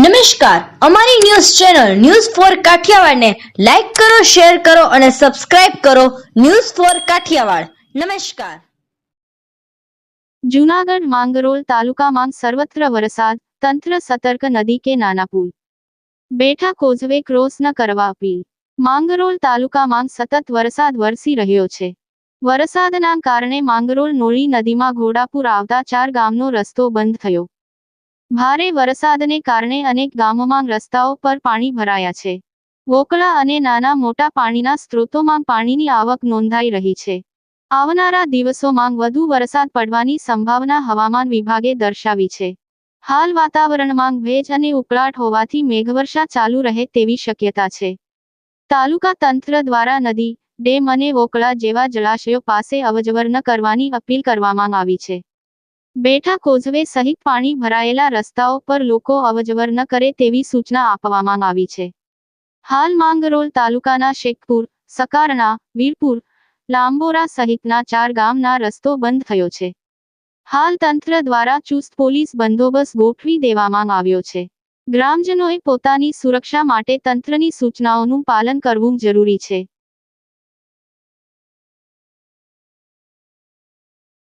નમસ્કાર. અમારી news channel news four કાઠિયાવાડને લાઈક કરો, શેર કરો અને સબસ્ક્રાઇબ કરો ન્યૂઝ ફોર કાઠિયાવાડ. નમસ્કાર. જૂનાગઢ માંગરોળ તાલુકામાં સર્વત્ર વરસાદ, તંત્ર સતર્ક નદી કે નાના પુલ. બેઠા કોઝવે ક્રોસ ન કરવા અપીલ. માંગરોળ તાલુકામાં સતત વરસાદ વરસી રહ્યો છે. વરસાદના કારણે માંગરોળ નોળી નદીમાં ઘોડાપુર આવતા ચાર ગામનો રસ્તો બંધ થયો. ભારે વરસાદને કારણે અનેક ગામોમાં રસ્તાઓ પર પાણી ભરાયા છે. વોકળા અને નાના મોટા પાણીના સ્ત્રોતોમાં પાણીની આવક નોંધાઈ રહી છે. આવનારા દિવસોમાં વધુ વરસાદ પડવાની સંભાવના હવામાન વિભાગે દર્શાવી છે. હાલ વાતાવરણમાં ભેજ અને ઉકળાટ હોવાથી મેઘવર્ષા ચાલુ રહે તેવી શક્યતા છે. તાલુકા તંત્ર દ્વારા નદી, ડેમ અને વોકળા જેવા જળાશયો પાસે અવજવર ન કરવાની અપીલ કરવામાં આવી છે. બેઠા કોઝવે સહિત પાણી ભરાયેલા રસ્તાઓ પર લોકો અવજવર ન કરે તેવી સૂચના આપવામાં આવી છે. હાલ માંગરોળ તાલુકાના શેખપુર, સકારણા, વીરપુર, લાંબોરા સહિતના ચાર ગામના રસ્તો બંધ થયો છે. હાલ તંત્ર દ્વારા ચુસ્ત પોલીસ બંદોબસ્ત ગોઠવી દેવામાં આવ્યો છે. ગ્રામજનોએ પોતાની સુરક્ષા માટે તંત્રની સૂચનાઓનું પાલન કરવું જરૂરી છે.